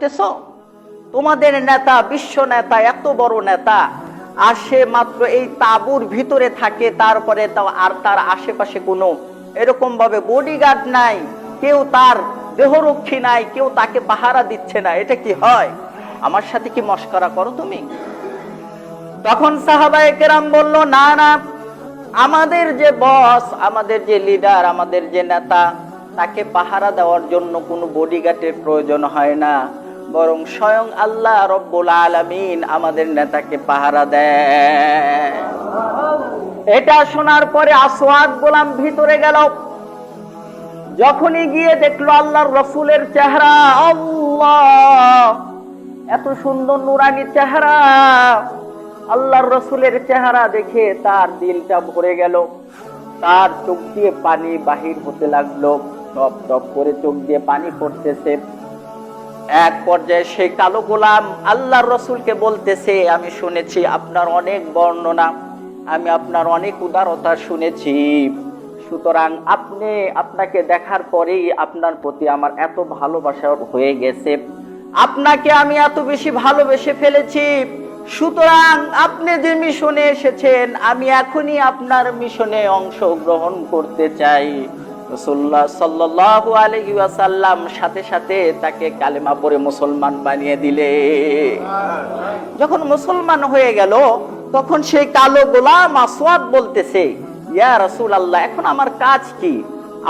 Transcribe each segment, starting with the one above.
দেখতেছ? তোমাদের নেতা, বিশ্ব নেতা, এত বড় নেতা আসে মাত্র এই তাবুর ভিতরে থাকে, তারপরে তাও আর তার আশেপাশে কোনো। এরকম ভাবে বডিগার্ড নাই, কেউ তার দেহরক্ষী নাই, কেউ তাকে পাহারা দিচ্ছে না, এটা কি হয়? আমার সাথে কি মস্করা করো তুমি? তখন সাহাবায়ে কেরাম বলল, না না, আমাদের যে বস আমাদের যে লিডার আমাদের যে নেতা, তাকে পাহারা দেওয়ার জন্য কোনো বডিগার্ডের প্রয়োজন হয় না। বরং স্বয়ং আল্লাহ রব্বুল আলামিন আমাদের নেতাকে পাহারা দেয় এটা শোনার পরে আসওয়াদ গোলাম ভিতরে গেল। যখনই গিয়ে দেখল আল্লাহর রসুলের চেহারা এত সুন্দর নুরানি চেহারা। আল্লাহর রসুলের চেহারা দেখে তার দিলটা ভরে গেল। তার চোখ দিয়ে পানি বাহির হতে লাগল। টপ টপ করে চোখ দিয়ে পানি পড়তেছে। এক পর্যায়ে সেই কালো গোলাম আল্লাহর রসুলকে বলতেছে, আমি শুনেছি আপনার অনেক বর্ণনা, আমি আপনার অনেক উদারতা শুনেছি। সুতরাং আপনি আপনাকে দেখার পরেই আপনার প্রতি আমার এত ভালোবাসা হয়ে গেছে। আপনাকে আমি এত বেশি ভালোবেসে ফেলেছি। সুতরাং আপনি যে মিশনে এসেছেন, আমি এখনই আপনার মিশনে অংশগ্রহণ করতে চাই। সাথে সাথে তাকে কালেমা পড়ে মুসলমান বানিয়ে দিলে। যখন মুসলমান হয়ে গেল, তখন সেই কালো গোলাম আসওয়াদ বলতেছে, ইয়া রাসূল আল্লাহ এখন আমার কাজ কি?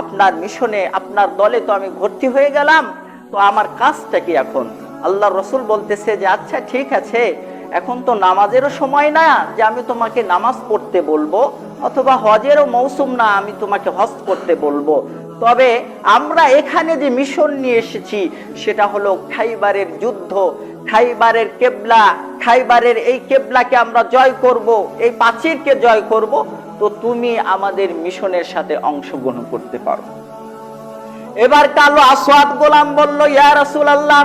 আপনার মিশনে, আপনার দলে তো আমি ভর্তি হয়ে গেলাম, তো আমার কাজটা কি এখন? আল্লাহ রসুল বলতেছে যে আচ্ছা ঠিক আছে এখন তো নামাজেরও সময় না যে আমি তোমাকে নামাজ পড়তে বলব, অথবা হজেরও মৌসুম না আমি তোমাকে হজ করতে বলব। তবে আমরা এখানে যে মিশন নিয়ে এসেছি, সেটা হলো খাইবারের যুদ্ধ, খাইবারের কেবলা, খাইবারের এই কেবলাকে আমরা জয় করব, এই প্রাচীরকে জয় করব। তো তুমি আমাদের মিশনের সাথে অংশগ্রহণ করতে পারো। এবার কালো আসওয়াদ গোলাম বলল, ইয়া রাসূল আল্লাহ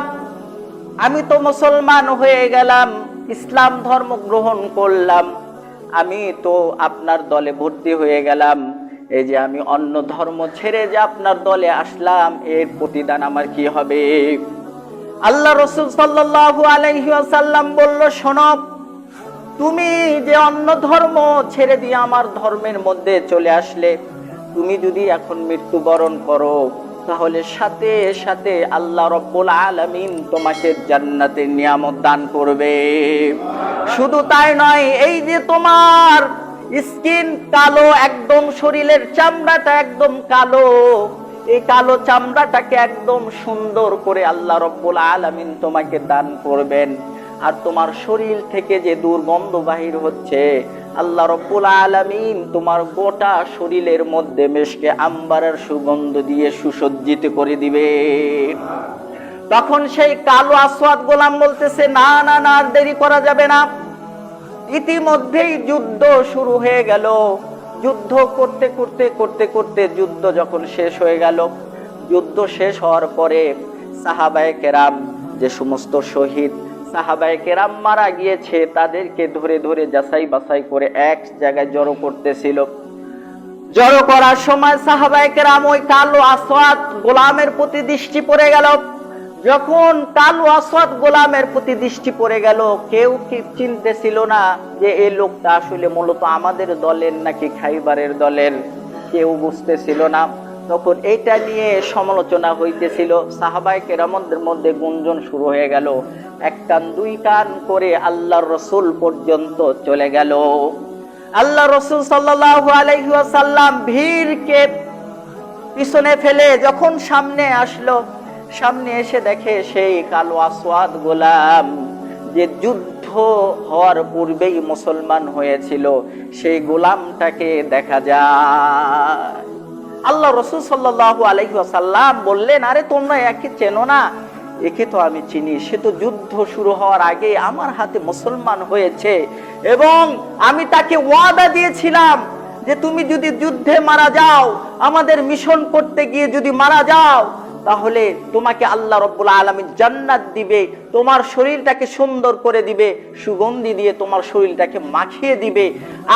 আমি তো মুসলমান হয়ে গেলাম। ইসলাম ধর্ম গ্রহণ করলাম। আমি তো আপনার দলে ভর্তি হয়ে গেলাম। এই যে আমি অন্য ধর্ম ছেড়ে যে আপনার দলে আসলাম, এর প্রতিদান আমার কি হবে? আল্লাহ রসুল সাল্লাল্লাহু আলাইহি ওয়াসাল্লাম বলল, শোনো, তুমি যে অন্য ধর্ম ছেড়ে দিয়ে আমার ধর্মের মধ্যে চলে আসলে, তুমি যদি এখন মৃত্যুবরণ করো তাহলে সাথে সাথে আল্লাহ রব্বুল আলামিন তোমাকে জান্নাতের নিয়ামত দান করবে। শুধু তাই নয়, এই যে তোমার স্কিন কালো, একদম শরীরের চামড়াটা একদম কালো, এই কালো চামড়াটাকে একদম সুন্দর করে আল্লাহ রব্বুল আলামিন তোমাকে দান করবেন। আর তোমার শরীর থেকে যে দুর্গন্ধ বাহির হচ্ছে আল্লাহ রব্বুল আলামিন তোমার গোটা শরীরের মধ্যে মেশকে আম্বারের সুগন্ধ দিয়ে সুসজ্জিত করে দিবে। তখন সেই কালো আসওয়াদ গোলাম বলতেছে, না না না, আর দেরি করা যাবে না। ইতিমধ্যেই যুদ্ধ শুরু হয়ে গেল। যুদ্ধ করতে করতে করতে করতে যুদ্ধ যখন শেষ হয়ে গেল, যুদ্ধ শেষ হওয়ার পরে সাহাবায়ে কেরাম যে সমস্ত শহীদ সাহাবায়ে মারা গিয়েছে, তাদেরকে ধরে ধরে যাচাই বাছাই করে এক জায়গায় জড়ো করতেছিল। জড়ো করার সময় ওই কালো গোলামের প্রতি দৃষ্টি পড়ে গেল। যখন কালো আসওয়াদ গোলামের প্রতি দৃষ্টি পড়ে গেল, কেউ কি চিনতেছিল না যে এই লোকটা আসলে মূলত আমাদের দলের নাকি খাইবারের দলের? কেউ বুঝতেছিল না। তখন এইটা নিয়ে সমালোচনা হইতেছিল। সাহাবাই কেরামদের মধ্যে গুঞ্জন শুরু হয়ে গেল। এক কান, দুই কান করে আল্লাহর রসুল পর্যন্ত চলে গেল। আল্লাহ রসুল সাল্লাল্লাহু আলাইহি ওয়াসাল্লাম ভিড়কে পিছনে ফেলে যখন সামনে আসলো, সামনে এসে দেখে সেই কালো আসওয়াদ গোলাম যে যুদ্ধ হওয়ার পূর্বেই মুসলমান হয়েছিল, সেই গোলামটাকে দেখা যায়। আল্লাহ রসুল সাল্লাল্লাহু আলাইহি ওয়াসাল্লাম বললেন, আরে, তোমরা একে চেনো না? একে তো আমি চিনি। সে তো যুদ্ধ শুরু হওয়ার আগে আমার হাতে মুসলমান হয়েছে এবং আমি তাকে ওয়াদা দিয়েছিলাম যে তুমি যদি যুদ্ধে মারা যাও, আমাদের মিশন করতে গিয়ে যদি মারা যাও, তাহলে তোমাকে আল্লাহ রব্বুল আলমী জান্নাত দিবে, তোমার শরীরটাকে সুন্দর করে দিবে, সুগন্ধি দিয়ে তোমার শরীরটাকে মাখিয়ে দিবে।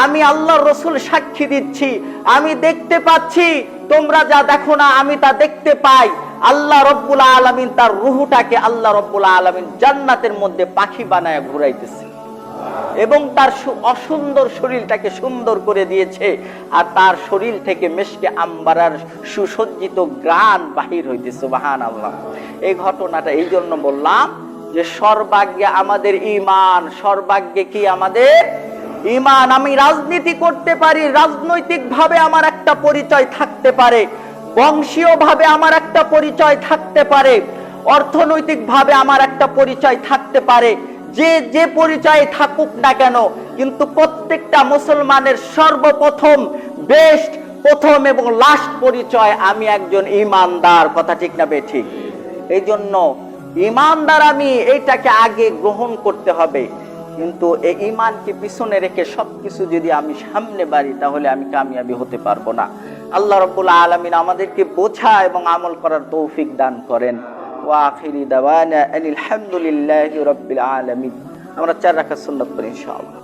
আমি আল্লাহর রসুল সাক্ষী দিচ্ছি। আমি দেখতে পাচ্ছি তোমরা যা দেখো না, আমি তা দেখতে পাই। আল্লাহ রব্বুল আলমিন তার রুহুটাকে আল্লাহ রব্বুল আলমিন জান্নাতের মধ্যে পাখি বানায় ঘুরাইতেছে। এবং তার অসুন্দর শরীরটাকে সুন্দর করে দিয়েছে। আর তার শরীর থেকে মেশকে আম্বারার সুসজ্জিত গ্রান বাহির হইতেছে বাহান আল্লাহ এই ঘটনাটা এই জন্য বললাম যে সর্বাগ্যে আমাদের ইমান সর্বাগ্যে কি আমাদের? ইমান আমি রাজনীতি করতে পারি রাজনৈতিক ভাবে আমার একটা পরিচয় থাকতে পারে বংশীয় ভাবে আমার একটা পরিচয় থাকতে পারে অর্থনৈতিক ভাবে আমার একটা পরিচয় থাকতে পারে, যে যে পরিচয়ে থাকুক না কেন, কিন্তু প্রত্যেকটা মুসলমানের সর্বপ্রথম বেস্ট প্রথম এবং লাস্ট পরিচয় আমি একজন ইমানদার, কথা ঠিক না বে ঠিক? এই জন্য ইমানদার আমি এইটাকে আগে গ্রহণ করতে হবে। কিন্তু এই ইমানকে পিছনে রেখে সব কিছু যদি আমি সামনে বাড়ি, তাহলে আমি কামিয়াবি হতে পারব না। আল্লাহ রব্বুল আলমিন আমাদেরকে বোঝা এবং আমল করার তৌফিক দান করেন। ওয়াখিরি দাওয়ানা আলহামদুলিল্লাহ হামদুলিল্লাহি আলমিন। আমরা চার রাখা সুন্নত করি ইনশাআল্লাহ।